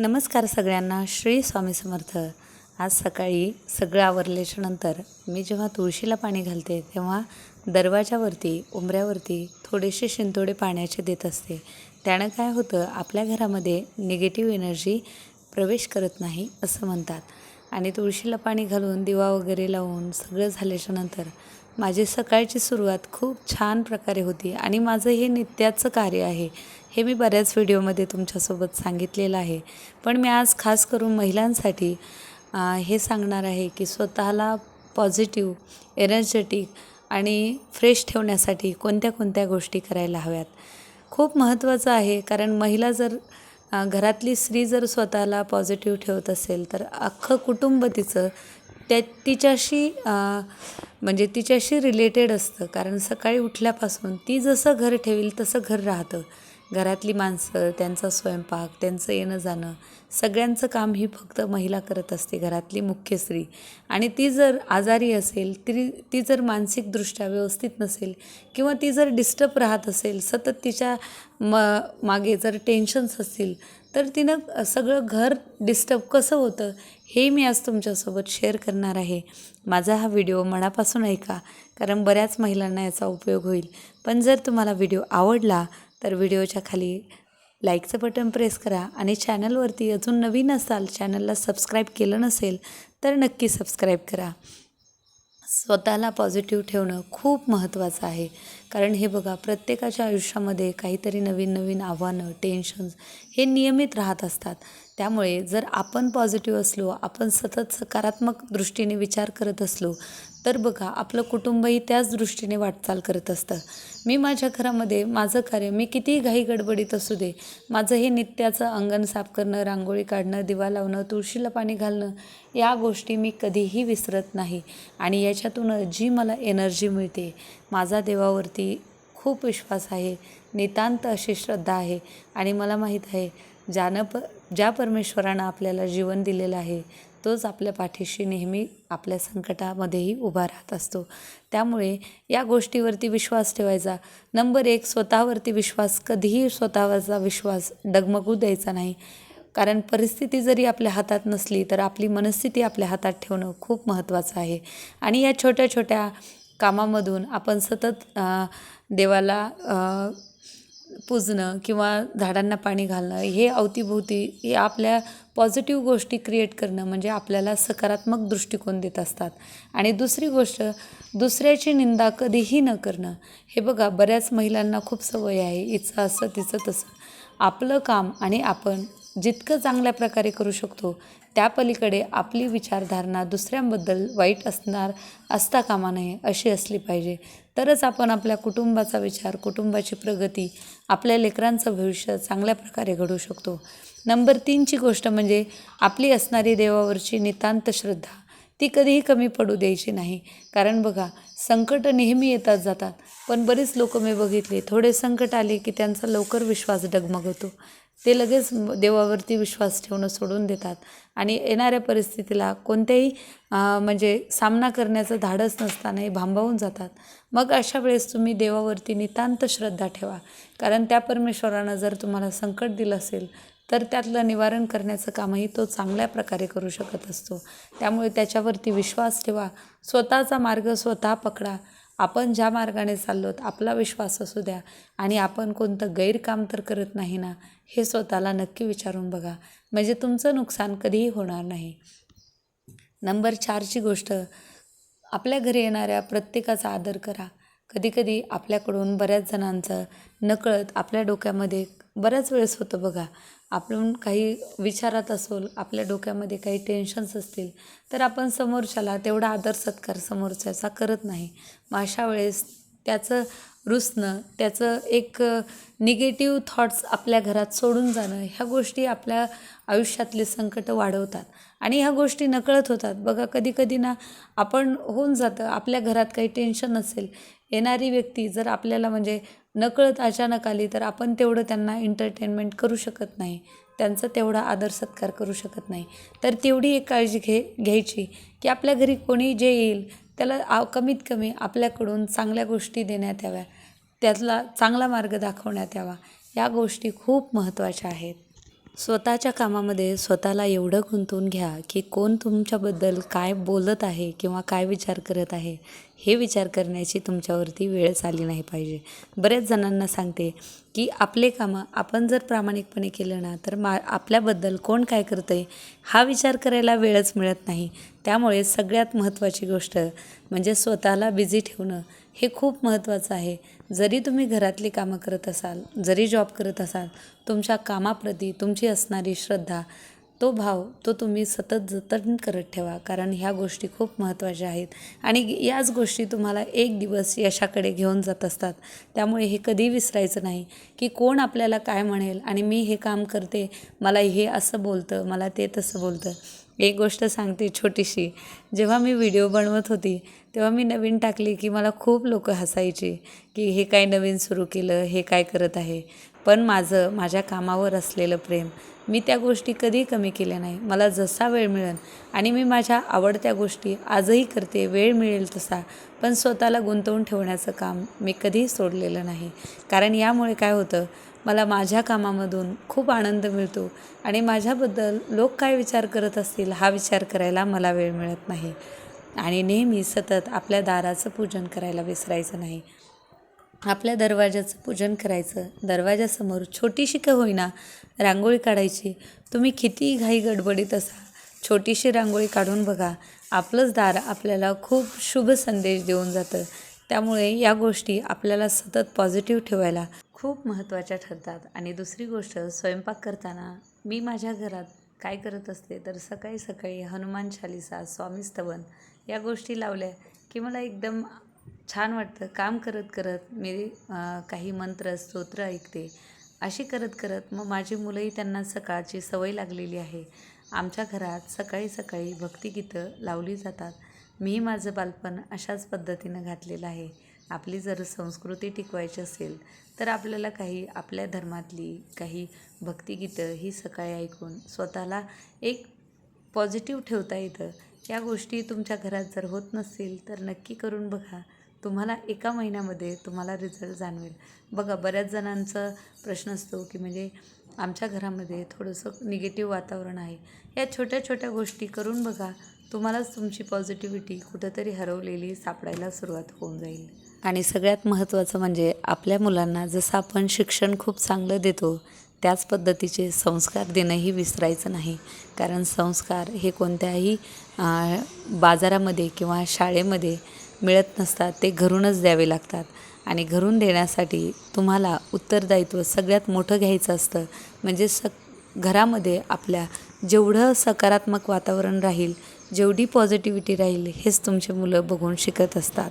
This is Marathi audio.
नमस्कार सगळ्यांना श्री स्वामी समर्थ. आज सकाळी सगळं आवरल्याच्या नंतर मी जेव्हा तुळशीला पाणी घालते तेव्हा दरवाजावरती उंबऱ्यावरती थोडेसे शिंतोडे पाण्याचे देत असते. त्यानं काय होतं आपल्या घरामध्ये निगेटिव्ह एनर्जी प्रवेश करत नाही असं म्हणतात. आणि तुळशीला पाणी घालून दिवा वगैरे लावून सगळं झाल्याच्यानंतर माझी सकाळची सुरुवात खूप छान प्रकारे होती. आणि माझं हे नित्याचं कार्य आहे. हे मी बऱ्याच व्हिडिओमध्ये तुमच्यासोबत सांगितलेलं आहे. पण मी आज खास करून महिलांसाठी हे सांगणार आहे की स्वतःला पॉझिटिव्ह एनर्जेटिक आणि फ्रेश ठेवण्यासाठी कोणत्या कोणत्या गोष्टी करायला हव्यात? खूप महत्त्वाचं आहे कारण महिला जर घरातली स्त्री जर स्वतःला पॉझिटिव्ह ठेवत असेल तर अख्खं कुटुंब तिचं त्या तिच्याशी म्हणजे तिच्याशी रिलेटेड असतं. कारण सकाळी उठल्यापासून ती जसं घर ठेवील तसं घर राहतं. घरातली माणसं त्यांचा स्वयंपाक त्यांचं येणं जाणं सगळ्यांचं काम ही फक्त महिला करत असते घरातली मुख्य स्त्री. आणि ती जर आजारी असेल ती ती जर मानसिकदृष्ट्या व्यवस्थित नसेल किंवा ती जर डिस्टर्ब राहत असेल सतत तिच्या म मागे जर टेन्शन्स असतील तर तिनं सगळं घर डिस्टर्ब कसं होतं हे मी आज तुमच्यासोबत शेअर करणार आहे. माझा हा व्हिडिओ मनापासून ऐका कारण बऱ्याच महिलांना याचा उपयोग होईल. पण जर तुम्हाला व्हिडिओ आवडला तर व्हिडिओच्या खाली लाईकचं बटन प्रेस करा आणि चॅनलवरती अजून नवीन असाल चॅनलला सबस्क्राईब केलं नसेल तर नक्की सबस्क्राईब करा. स्वतःला पॉझिटिव्ह ठेवणं खूप महत्त्वाचं आहे. कारण हे बघा प्रत्येकाच्या आयुष्यामध्ये काहीतरी नवीन नवीन आव्हानं टेन्शन्स हे नियमित राहत असतात. त्यामुळे जर आपण पॉझिटिव्ह असलो आपण सतत सकारात्मक दृष्टीने विचार करत असलो तर बघा आपलं कुटुंबही त्याच दृष्टीने वाटचाल करत असतं. मी माझ्या घरामध्ये माझं कार्य मी कितीही घाई गडबडीत असू दे माझं हे नित्याचं अंगण साफ करणं रांगोळी काढणं दिवा लावणं तुळशीला पाणी घालणं या गोष्टी मी कधीही विसरत नाही. आणि याच्यातून जी मला एनर्जी मिळते माझा देवावरती खूप विश्वास आहे नितांत अशी श्रद्धा आहे. आणि मला माहीत आहे ज्यानं प ज्या परमेश्वरानं आपल्याला जीवन दिलेलं आहे तोच आपल्या पाठीशी नेहमी आपल्या संकटामध्येही उभा राहत असतो. त्यामुळे या गोष्टीवरती विश्वास ठेवायचा. नंबर एक स्वतःवरती विश्वास कधीही स्वतःवरचा विश्वास डगमगू द्यायचा नाही. कारण परिस्थिती जरी आपल्या हातात नसली तर आपली मनस्थिती आपल्या हातात ठेवणं खूप महत्त्वाचं आहे. आणि या छोट्या छोट्या कामामधून आपण सतत देवाला पुजणं किंवा झाडांना पाणी घालणं हे अवतीभोवती हे आपल्या पॉझिटिव्ह गोष्टी क्रिएट करणं म्हणजे आपल्याला सकारात्मक दृष्टिकोन देत असतात. आणि दुसरी गोष्ट दुसऱ्याची निंदा कधीही न करणं. हे बघा बऱ्याच महिलांना खूप सवय आहे हिचं असं तिचं तसं. आपलं काम आणि आपण जितकं चांगल्या प्रकारे करू शकतो त्या पलीकडे आपली विचारधारणा दुसऱ्यांबद्दल वाईट असणार असता कामा नये अशी असली पाहिजे. तरच आपण आपल्या कुटुंबाचा विचार कुटुंबाची प्रगती आपल्या लेकरांचं भविष्य चांगल्या प्रकारे घडवू शकतो. नंबर तीनची गोष्ट म्हणजे आपली असणारी देवावरची नितांत श्रद्धा. ती कधीही कमी पडू द्यायची नाही. कारण बघा संकट नेहमी येतात जातात. पण बरीच लोक मी बघितले थोडे संकट आले की त्यांचा लवकर विश्वास डगमगतो. ते लगेच देवावरती विश्वास ठेवणं सोडून देतात. आणि येणाऱ्या परिस्थितीला कोणत्याही म्हणजे सामना करण्याचं धाडस नसतानाही भांबावून जातात. मग अशा वेळेस तुम्ही देवावरती नितांत श्रद्धा ठेवा. कारण त्या परमेश्वरानं जर तुम्हाला संकट दिलं असेल तर त्यातलं निवारण करण्याचं कामही तो चांगल्या प्रकारे करू शकत असतो. त्यामुळे त्याच्यावरती विश्वास ठेवा. स्वतःचा मार्ग स्वतः पकडा. आपण ज्या मार्गाने चाललोत आपला विश्वास असू द्या आणि आपण कोणतं गैरकाम तर करत नाही ना हे स्वतःला नक्की विचारून बघा. म्हणजे तुमचं नुकसान कधीही होणार नाही. नंबर चारची गोष्ट आपल्या घरी येणाऱ्या प्रत्येकाचा आदर करा. कधीकधी आपल्याकडून बऱ्याच जणांचं नकळत आपल्या डोक्यामध्ये बऱ्याच वेळेस होतं बघा. आपण काही विचारात असोल आपल्या डोक्यामध्ये काही टेन्शन्स असतील तर आपण समोरच्याला तेवढा आदर सत्कार समोरच्याचा करत नाही. मग अशा वेळेस त्याचं रुसणं त्याचं एक निगेटिव्ह थॉट्स आपल्या घरात सोडून जाणं ह्या गोष्टी आपल्या आयुष्यातले संकट वाढवतात. आणि ह्या गोष्टी नकळत होतात. बघा कधी कधी ना आपण होऊन जातं. आपल्या घरात काही टेन्शन असेल येणारी व्यक्ती जर आपल्याला म्हणजे नकळत अचानक आली तर आपण तेवढं त्यांना एंटरटेनमेंट करू शकत नाही. त्यांचा तेवढा आदर सत्कार करू शकत नाही. तर तेवढी एक काळजी घे घ्यायची की आपल्या घरी कोणी जे येईल त्याला आ कमीत कमी आपल्याकडून चांगल्या गोष्टी देण्यात याव्या. त्यातला चांगला मार्ग दाखवण्यात यावा. या गोष्टी खूप महत्त्वाच्या आहेत. स्वतःच्या कामामध्ये स्वतःला एवढं गुंतवून घ्या की कोण तुमच्याबद्दल काय बोलत आहे किंवा काय विचार करत आहे हे विचार करण्याची तुमच्यावरती वेळच आली नाही पाहिजे. बऱ्याच जणांना सांगते की आपले कामं आपण जर प्रामाणिकपणे केलं ना तर मा आपल्याबद्दल कोण काय करतं आहे हा विचार करायला वेळच मिळत नाही. त्यामुळे सगळ्यात महत्त्वाची गोष्ट म्हणजे स्वतःला बिझी ठेवणं हे खूप महत्त्वाचं आहे. जरी तुम्ही घरातली कामं करत असाल जरी जॉब करत असाल तुमच्या कामाप्रती तुमची असणारी श्रद्धा तो भाव तो तुम्ही सतत जतन करत ठेवा. कारण ह्या गोष्टी खूप महत्त्वाच्या आहेत. आणि याच गोष्टी तुम्हाला एक दिवस यशाकडे घेऊन जात असतात. त्यामुळे हे कधी विसरायचं नाही की कोण आपल्याला काय म्हणेल आणि मी हे काम करते मला हे असं बोलतं मला ते तसं बोलतं. एक गोष्ट सांगते छोटीशी. जेव्हा मी व्हिडिओ बनवत होती तेव्हा मी नवीन टाकली की मला खूप लोक हसायची की हे काय नवीन सुरू केलं हे काय करत आहे. पण माझं माझ्या कामावर असलेलं प्रेम मी त्या गोष्टी कधी कमी केल्या नाही. मला जसा वेळ मिळेल आणि मी माझ्या आवडत्या गोष्टी आजही करते वेळ मिळेल तसा पण स्वतःला गुंतवून ठेवण्याचं काम मी कधीही सोडलेलं नाही. कारण यामुळे काय होतं मला माझ्या कामामधून खूप आनंद मिळतो आणि माझ्याबद्दल लोक काय विचार करत असतील हा विचार करायला मला वेळ मिळत नाही. आणि नेहमी सतत आपल्या दाराचं पूजन करायला विसरायचं नाही. आपल्या दरवाजाचं पूजन करायचं दरवाजासमोर छोटीशी का होईना रांगोळी काढायची. तुम्ही कितीही घाई गडबडीत असा. छोटीशी रांगोळी काढून बघा. आपलंच दार आपल्याला खूप शुभ संदेश देऊन जातं. त्यामुळे या गोष्टी आपल्याला सतत पॉझिटिव्ह ठेवायला खूप महत्त्वाच्या ठरतात. आणि दुसरी गोष्ट स्वयंपाक करताना मी माझ्या घरात काय करत असते तर सकाळी सकाळी हनुमान चालिसा स्वामी स्तवन या गोष्टी लावल्या की मला एकदम छान वाटतं. काम करत करत मी काही मंत्र स्तोत्र ऐकते. अशी करत करत मग माझी मुलंही त्यांना सकाळची सवय लागलेली आहे. आमच्या घरात सकाळी सकाळी भक्तिगीतं लावली जातात. मी माझं बालपण अशाच पद्धतीनं घातलेलं आहे. आपली जर संस्कृती टिकवायची असेल तर आपल्याला काही आपल्या धर्मातली काही भक्तिगीतं ही सकाळी ऐकून स्वतःला एक पॉझिटिव्ह ठेवता येतं. या गोष्टी तुमच्या घरात जर होत नसतील तर नक्की करून बघा. तुम्हाला एका महिन्यामध्ये तुम्हाला रिझल्ट जाणवेल. बघा बऱ्याच जणांचा प्रश्न असतो की म्हणजे आमच्या घरामध्ये थोडंसं निगेटिव्ह वातावरण आहे. या छोट्या छोट्या गोष्टी करून बघा. तुम्हालाच तुमची पॉझिटिव्हिटी कुठंतरी हरवलेली सापडायला सुरुवात होऊन जाईल. आणि सगळ्यात महत्त्वाचं म्हणजे आपल्या मुलांना जसं आपण शिक्षण खूप चांगलं देतो त्याच पद्धतीचे संस्कार देणंही विसरायचं नाही. कारण संस्कार हे कोणत्याही बाजारामध्ये किंवा शाळेमध्ये मिळत नसतात ते घरूनच द्यावे लागतात. आणि घरून देण्यासाठी तुम्हाला उत्तरदायित्व सगळ्यात मोठं घ्यायचं असतं. म्हणजे स घरामध्ये आपल्या जेवढं सकारात्मक वातावरण राहील जेवढी पॉझिटिव्हिटी राहील हेच तुमचे मुलं बघून शिकत असतात.